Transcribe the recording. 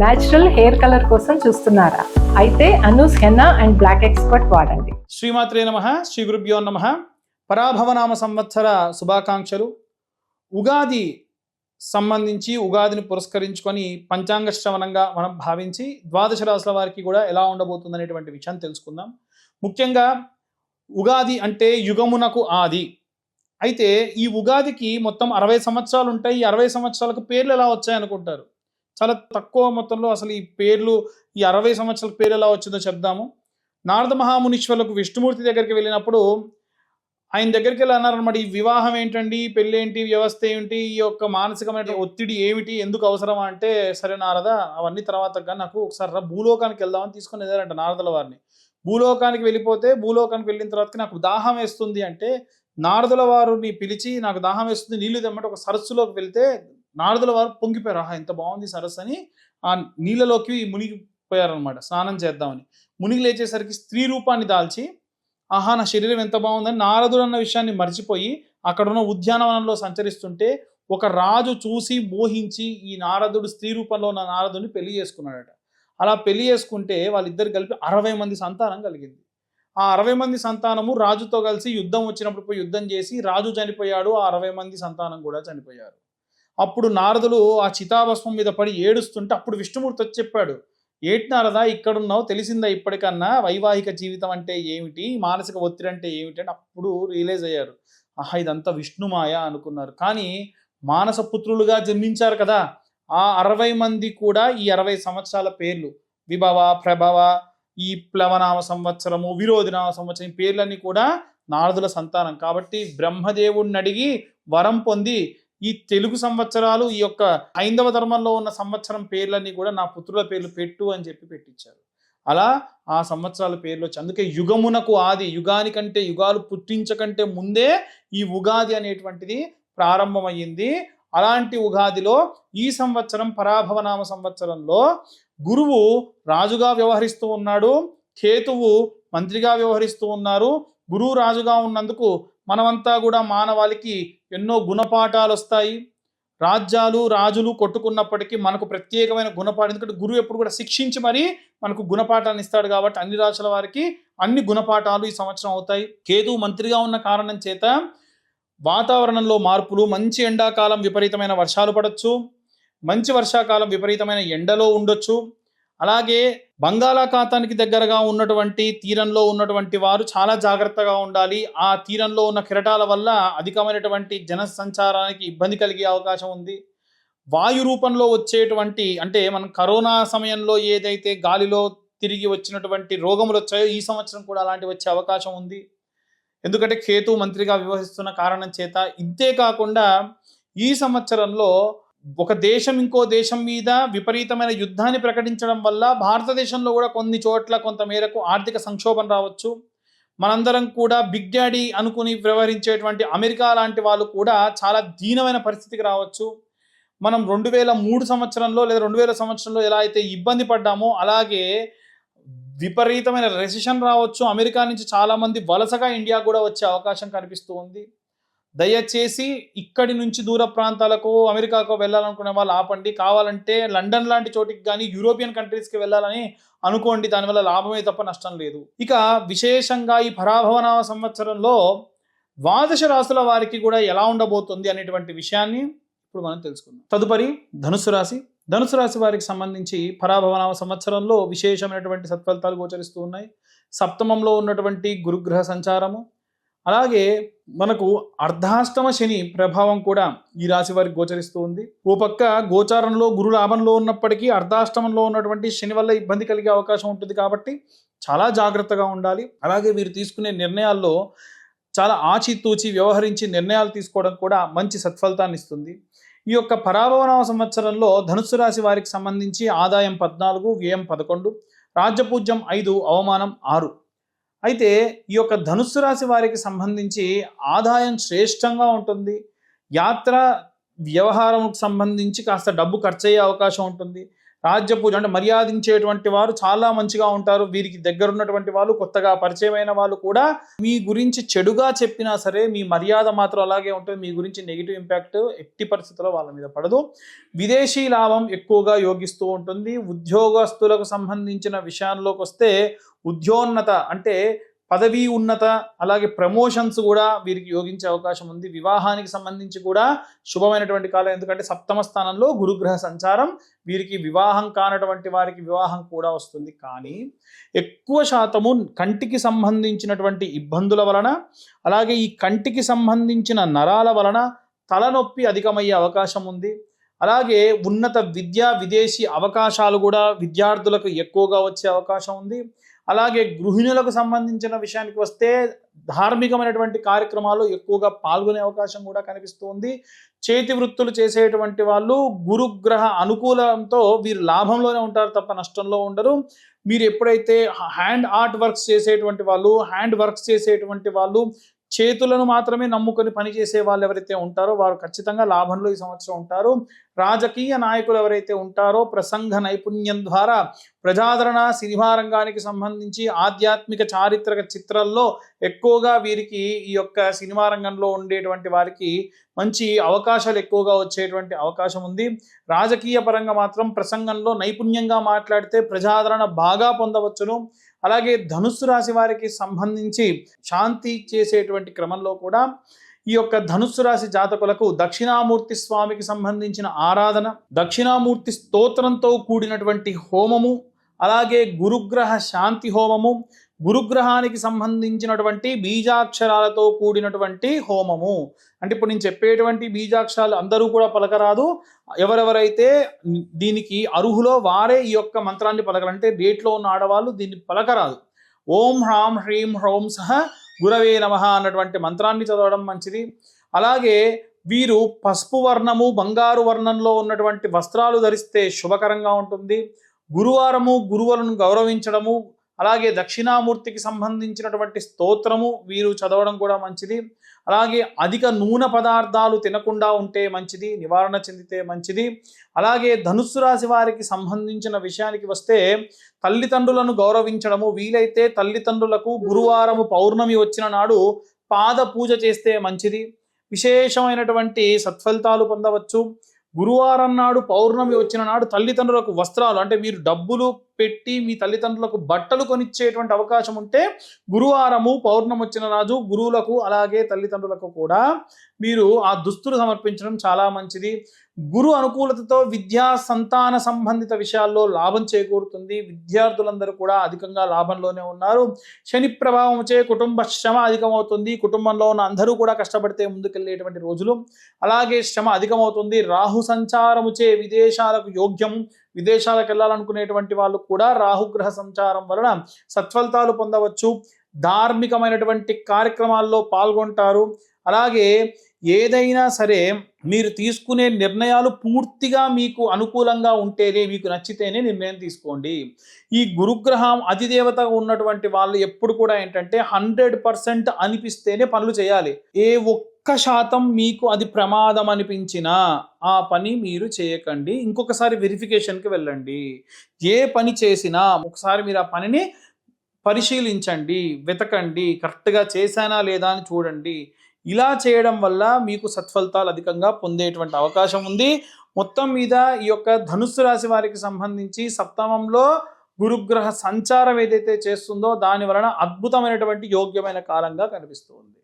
Natural hair colour కోసం చూస్తున్నారా? అయితే Anu's henna and black expert వాడండి. శ్రీమాత్రే నమ శ్రీ గురుభ్యో నమ. పరాభవనామ సంవత్సర శుభాకాంక్షలు. ఉగాది సంబంధించి ఉగాదిని పురస్కరించుకొని పంచాంగ శ్రవణంగా మనం భావించి ద్వాదశ రాసుల వారికి కూడా ఎలా ఉండబోతుంది అనేటువంటి విషయాన్ని తెలుసుకుందాం. ముఖ్యంగా ఉగాది అంటే యుగమునకు ఆది. అయితే ఈ ఉగాదికి మొత్తం అరవై సంవత్సరాలు ఉంటాయి. ఈ అరవై సంవత్సరాలకు పేర్లు ఎలా వచ్చాయి అనుకుంటారు చాలా తక్కువ మొత్తంలో అసలు ఈ పేర్లు ఈ అరవై సంవత్సరాల పేరు ఎలా వచ్చిందో చెప్దాము. నారద మహామునీశ్వరులకు విష్ణుమూర్తి దగ్గరికి వెళ్ళినప్పుడు ఆయన దగ్గరికి వెళ్ళి అన్నారనమాట ఈ వివాహం ఏంటండి? పెళ్ళి ఏంటి వ్యవస్థ ఏంటి? ఈ యొక్క మానసికమైన ఒత్తిడి ఏమిటి? ఎందుకు అవసరమా? అంటే సరే నారద అవన్నీ తర్వాత నాకు ఒకసారి రా భూలోకానికి వెళ్దామని తీసుకొని వెళ్ళారంట నారదుల వారిని. భూలోకానికి వెళ్ళిపోతే భూలోకానికి వెళ్ళిన తర్వాత నాకు దాహం వేస్తుంది అంటే నారదుల వారిని పిలిచి నాకు దాహం వేస్తుంది నీళ్ళు తెమ్మంటే ఒక సరస్సులోకి వెళ్తే నారదుల వారు పొంగిపోయారు. ఆహా ఎంత బాగుంది సరస్సు అని ఆ నీళ్ళలోకి మునిగిపోయారనమాట స్నానం చేద్దామని. మునిగి లేచేసరికి స్త్రీ రూపాన్ని దాల్చి ఆహా నా శరీరం ఎంత బాగుందని నారదుడు అన్న విషయాన్ని మర్చిపోయి అక్కడున్న ఉద్యానవనంలో సంచరిస్తుంటే ఒక రాజు చూసి మోహించి ఈ నారదుడు స్త్రీ రూపంలో ఉన్న నారదుడిని పెళ్ళి చేసుకున్నాడట. అలా పెళ్ళి చేసుకుంటే వాళ్ళిద్దరు కలిపి అరవై మంది సంతానం కలిగింది. ఆ అరవై మంది సంతానము రాజుతో కలిసి యుద్ధం వచ్చినప్పుడు పోయి యుద్ధం చేసి రాజు చనిపోయాడు. ఆ అరవై మంది సంతానం కూడా చనిపోయారు. అప్పుడు నారదులు ఆ చితాభస్మం మీద పడి ఏడుస్తుంటే అప్పుడు విష్ణుమూర్తి వచ్చి చెప్పాడు ఏటి నారదా ఇక్కడున్నావు తెలిసిందా ఇప్పటికన్నా? వైవాహిక జీవితం అంటే ఏమిటి? మానసిక ఒత్తిడి అంటే ఏమిటి? అని అప్పుడు రియలైజ్ అయ్యారు. ఆహా ఇదంతా విష్ణుమాయ అనుకున్నారు. కానీ మానస పుత్రులుగా జన్మించారు కదా ఆ అరవై మంది కూడా ఈ అరవై సంవత్సరాల పేర్లు. విభవ ప్రభవ ఈ ప్లవనామ సంవత్సరము విరోధినామ సంవత్సరం పేర్లన్నీ కూడా నారదుల సంతానం. కాబట్టి బ్రహ్మదేవుణ్ణి అడిగి వరం పొంది ఈ తెలుగు సంవత్సరాలు ఈ యొక్క ఐందవ ధర్మంలో ఉన్న సంవత్సరం పేర్లన్నీ కూడా నా పుత్రుల పేర్లు పెట్టు అని చెప్పి పెట్టించారు. అలా ఆ సంవత్సరాల పేర్లు వచ్చి అందుకే యుగమునకు ఆది యుగానికంటే యుగాలు పుట్టించకంటే ముందే ఈ ఉగాది అనేటువంటిది ప్రారంభమయ్యింది. అలాంటి ఉగాదిలో ఈ సంవత్సరం పరాభవనామ సంవత్సరంలో గురువు రాజుగా వ్యవహరిస్తూ ఉన్నాడు కేతువు మంత్రిగా వ్యవహరిస్తూ ఉన్నారు గురువు రాజుగా ఉన్నందుకు మనమంతా కూడా మానవాళికి ఎన్నో గుణపాఠాలు వస్తాయి. రాజ్యాలు రాజులు కొట్టుకున్నప్పటికీ మనకు ప్రత్యేకమైన గుణపాఠం. ఎందుకంటే గురువు ఎప్పుడు కూడా శిక్షించి మరీ మనకు గుణపాఠాన్ని ఇస్తాడు కాబట్టి అన్ని రాజుల వారికి అన్ని గుణపాఠాలు ఈ సంవత్సరం అవుతాయి. కేతు మంత్రిగా ఉన్న కారణం చేత వాతావరణంలో మార్పులు మంచి ఎండాకాలం విపరీతమైన వర్షాలు పడవచ్చు మంచి వర్షాకాలం విపరీతమైన ఎండలో ఉండొచ్చు. అలాగే బంగాళాఖాతానికి దగ్గరగా ఉన్నటువంటి తీరంలో ఉన్నటువంటి వారు చాలా జాగ్రత్తగా ఉండాలి. ఆ తీరంలో ఉన్న కిరటాల వల్ల అధికమైనటువంటి జన సంచారానికి ఇబ్బంది కలిగే అవకాశం ఉంది. వాయు రూపంలో వచ్చేటువంటి అంటే మనం కరోనా సమయంలో ఏదైతే గాలిలో తిరిగి వచ్చినటువంటి రోగములు వచ్చాయో ఈ సంవత్సరం కూడా అలాంటివి వచ్చే అవకాశం ఉంది. ఎందుకంటే కేతు మంత్రిగా వ్యవహరిస్తున్న కారణం చేత ఇంతే కాకుండా ఈ సంవత్సరంలో ఒక దేశం ఇంకో దేశం మీద విపరీతమైన యుద్ధాన్ని ప్రకటించడం వల్ల భారతదేశంలో కూడా కొన్ని చోట్ల కొంత మేరకు ఆర్థిక సంక్షోభం రావచ్చు. మనందరం కూడా బిగ్ డాడీ అనుకుని వ్యవహరించేటువంటి అమెరికా లాంటి వాళ్ళు కూడా చాలా దీనమైన పరిస్థితికి రావచ్చు. మనం రెండు వేల మూడు సంవత్సరంలో లేదా రెండు వేల సంవత్సరంలో ఎలా అయితే ఇబ్బంది పడ్డామో అలాగే విపరీతమైన రెసిషన్ రావచ్చు. అమెరికా నుంచి చాలామంది వలసగా ఇండియా కూడా వచ్చే అవకాశం కనిపిస్తూ ఉంది. దయచేసి ఇక్కడి నుంచి దూర ప్రాంతాలకు అమెరికాకు వెళ్ళాలనుకునే వాళ్ళు ఆపండి. కావాలంటే లండన్ లాంటి చోటికి కానీ యూరోపియన్ కంట్రీస్కి వెళ్ళాలని అనుకోండి. దానివల్ల లాభమే తప్ప నష్టం లేదు. ఇక విశేషంగా ఈ పరాభవనామ సంవత్సరంలో ద్వాదశ రాశుల వారికి కూడా ఎలా ఉండబోతుంది అనేటువంటి విషయాన్ని ఇప్పుడు మనం తెలుసుకుందాం. తదుపరి ధనుసు రాశి. ధనుసు రాశి వారికి సంబంధించి పరాభవనామ సంవత్సరంలో విశేషమైనటువంటి సత్ఫలితాలు గోచరిస్తూ ఉన్నాయి. సప్తమంలో ఉన్నటువంటి గురుగ్రహ సంచారము. అలాగే మనకు అర్ధాష్టమ శని ప్రభావం కూడా ఈ రాశి వారికి గోచరిస్తూ ఉంది. ఓ పక్క గోచారంలో గురు లాభంలో ఉన్నప్పటికీ అర్ధాష్టమంలో ఉన్నటువంటి శని వల్ల ఇబ్బంది కలిగే అవకాశం ఉంటుంది కాబట్టి చాలా జాగ్రత్తగా ఉండాలి. అలాగే వీరు తీసుకునే నిర్ణయాల్లో చాలా ఆచితూచి వ్యవహరించి నిర్ణయాలు తీసుకోవడం కూడా మంచి సత్ఫలితాన్ని ఇస్తుంది. ఈ యొక్క పరాభవనామ సంవత్సరంలో ధనుస్సు రాశి వారికి సంబంధించి ఆదాయం పద్నాలుగు వ్యయం పదకొండు రాజ్యపూజ్యం ఐదు అవమానం ఆరు. అయితే ఈ యొక్క ధనుస్సు రాశి వారికి సంబంధించి ఆదాయం శ్రేష్టంగా ఉంటుంది. యాత్ర వ్యవహారంకు సంబంధించి కాస్త డబ్బు ఖర్చు అయ్యే అవకాశం ఉంటుంది. రాజ్య పూజ అంటే మర్యాదించేటువంటి వారు చాలా మంచిగా ఉంటారు. వీరికి దగ్గర ఉన్నటువంటి వాళ్ళు కొత్తగా పరిచయమైన వాళ్ళు కూడా మీ గురించి చెడుగా చెప్పినా సరే మీ మర్యాద మాత్రం అలాగే ఉంటుంది. మీ గురించి నెగిటివ్ ఇంపాక్ట్ ఎట్టి పరిస్థితుల్లో వాళ్ళ మీద పడదు. విదేశీ లాభం ఎక్కువగా యోగిస్తూ ఉంటుంది. ఉద్యోగస్తులకు సంబంధించిన విషయాల్లోకి వస్తే ఉద్యోన్నత అంటే పదవీ ఉన్నత అలాగే ప్రమోషన్స్ కూడా వీరికి యోగించే అవకాశం ఉంది. వివాహానికి సంబంధించి కూడా శుభమైనటువంటి కాలం. ఎందుకంటే సప్తమ స్థానంలో గురుగ్రహ సంచారం వీరికి వివాహం కానటువంటి వారికి వివాహం కూడా వస్తుంది. కానీ ఎక్కువ శాతము కంటికి సంబంధించినటువంటి ఇబ్బందుల వలన అలాగే ఈ కంటికి సంబంధించిన నరాల వలన తలనొప్పి అధికమయ్యే అవకాశం ఉంది. అలాగే ఉన్నత విద్యా విదేశీ అవకాశాలు కూడా విద్యార్థులకు ఎక్కువగా వచ్చే అవకాశం ఉంది. అలాగే గృహిణులకు సంబంధించిన విషయానికి వస్తే ధార్మికమైనటువంటి కార్యక్రమాలు ఎక్కువగా పాల్గొనే అవకాశం కూడా కనిపిస్తుంది. చేతి వృత్తులు చేసేటువంటి వాళ్ళు గురుగ్రహ అనుకూలంతో వీరు లాభంలోనే ఉంటారు తప్ప నష్టంలో ఉండరు. మీరు ఎప్పుడైతే హ్యాండ్ ఆర్ట్ వర్క్స్ చేసేటువంటి వాళ్ళు హ్యాండ్ వర్క్స్ చేసేటువంటి వాళ్ళు చేతులను మాత్రమే నమ్ముకొని పనిచేసే వాళ్ళు ఎవరైతే ఉంటారో వారు ఖచ్చితంగా లాభంలో ఈ సంవత్సరం ఉంటారు. రాజకీయ నాయకులు ఎవరైతే ఉంటారో ప్రసంగ నైపుణ్యం ద్వారా ప్రజాదరణ సినిమా రంగానికి సంబంధించి ఆధ్యాత్మిక చారిత్రక చిత్రాల్లో ఎక్కువగా వీరికి ఈ యొక్క సినిమా రంగంలో ఉండేటువంటి వారికి మంచి అవకాశాలు ఎక్కువగా వచ్చేటువంటి అవకాశం ఉంది. రాజకీయ పరంగా మాత్రం ప్రసంగంలో నైపుణ్యంగా మాట్లాడితే ప్రజాదరణ బాగా పొందవచ్చును. అలాగే ధనుస్సు రాశి వారికి సంబంధించి శాంతి చేసేటువంటి క్రమంలో కూడా ఈ యొక్క ధనుస్సు రాశి జాతకులకు దక్షిణామూర్తి స్వామికి సంబంధించిన ఆరాధన దక్షిణామూర్తి స్తోత్రంతో కూడినటువంటి హోమము అలాగే గురుగ్రహ శాంతి హోమము గురుగ్రహానికి సంబంధించినటువంటి బీజాక్షరాలతో కూడినటువంటి హోమము. అంటే ఇప్పుడు నేను చెప్పేటువంటి బీజాక్షరాలు అందరూ కూడా పలకరాదు. ఎవరెవరైతే దీనికి అర్హులో వారే ఈ యొక్క మంత్రాన్ని పలకరంటే డేట్లో ఉన్న ఆడవాళ్ళు దీన్ని పలకరాదు. ఓం హ్రాం హ్రీం హ్రౌం సహ గురవే నమ అన్నటువంటి మంత్రాన్ని చదవడం మంచిది. అలాగే వీరు పసుపు వర్ణము బంగారు వర్ణంలో ఉన్నటువంటి వస్త్రాలు ధరిస్తే శుభకరంగా ఉంటుంది. గురువారము గురువులను గౌరవించడము అలాగే దక్షిణామూర్తికి సంబంధించినటువంటి స్తోత్రము వీరు చదవడం కూడా మంచిది. అలాగే అధిక నూనె పదార్థాలు తినకుండా ఉంటే మంచిది నివారణ చెందితే మంచిది. అలాగే ధనుస్సు రాశి వారికి సంబంధించిన విషయానికి వస్తే తల్లిదండ్రులను గౌరవించడము వీలైతే తల్లిదండ్రులకు గురువారము పౌర్ణమి వచ్చిన నాడు పాద పూజ చేస్తే మంచిది. విశేషమైనటువంటి సత్ఫలితాలు పొందవచ్చు. గురువారం నాడు పౌర్ణమి వచ్చిన నాడు తల్లిదండ్రులకు వస్త్రాలు అంటే మీరు డబ్బులు పెట్టి మీ తల్లిదండ్రులకు బట్టలు కొనిచ్చేటువంటి అవకాశం ఉంటే గురువారము పౌర్ణమి వచ్చిన రాజు గురువులకు అలాగే తల్లిదండ్రులకు కూడా మీరు ఆ దుస్తులు సమర్పించడం చాలా మంచిది. గురు అనుకూలతతో విద్యా సంతాన సంబంధిత విషయాల్లో లాభం చేకూరుతుంది. విద్యార్థులందరూ కూడా అధికంగా లాభంలోనే ఉన్నారు. శని ప్రభావం చే కుటుంబ శ్రమ అధికమవుతుంది. కుటుంబంలో ఉన్న అందరూ కూడా కష్టపడితే ముందుకెళ్ళేటువంటి రోజులు. అలాగే శ్రమ అధికమవుతుంది. రాహు సంచారము చే విదేశాలకు యోగ్యం. విదేశాలకు వెళ్ళాలనుకునేటువంటి వాళ్ళు కూడా రాహుగ్రహ సంచారం వలన సత్ఫలితాలు పొందవచ్చు. ధార్మికమైనటువంటి కార్యక్రమాల్లో పాల్గొంటారు. అలాగే ఏదైనా సరే మీరు తీసుకునే నిర్ణయాలు పూర్తిగా మీకు అనుకూలంగా ఉంటేనే మీకు నచ్చితేనే నిర్ణయం తీసుకోండి. ఈ గురుగ్రహం అధిదేవత ఉన్నటువంటి వాళ్ళు ఎప్పుడు కూడా ఏంటంటే హండ్రెడ్ పర్సెంట్ అనిపిస్తేనే పనులు చేయాలి. ఏ ఒక్క శాతం మీకు అది ప్రమాదం అనిపించినా ఆ పని మీరు చేయకండి. ఇంకొకసారి వెరిఫికేషన్కి వెళ్ళండి. ఏ పని చేసినా ఒకసారి మీరు ఆ పనిని పరిశీలించండి వెతకండి కరెక్ట్గా చేశానా లేదా అని చూడండి. ఇలా చేయడం వల్ల మీకు సత్ఫలితాలు అధికంగా పొందేటువంటి అవకాశం ఉంది. మొత్తం మీద ఈ యొక్క ధనుస్సు రాశి వారికి సంబంధించి సప్తమంలో గురుగ్రహ సంచారం ఏదైతే చేస్తుందో దాని వలన అద్భుతమైనటువంటి యోగ్యమైన కాలంగా కనిపిస్తుంది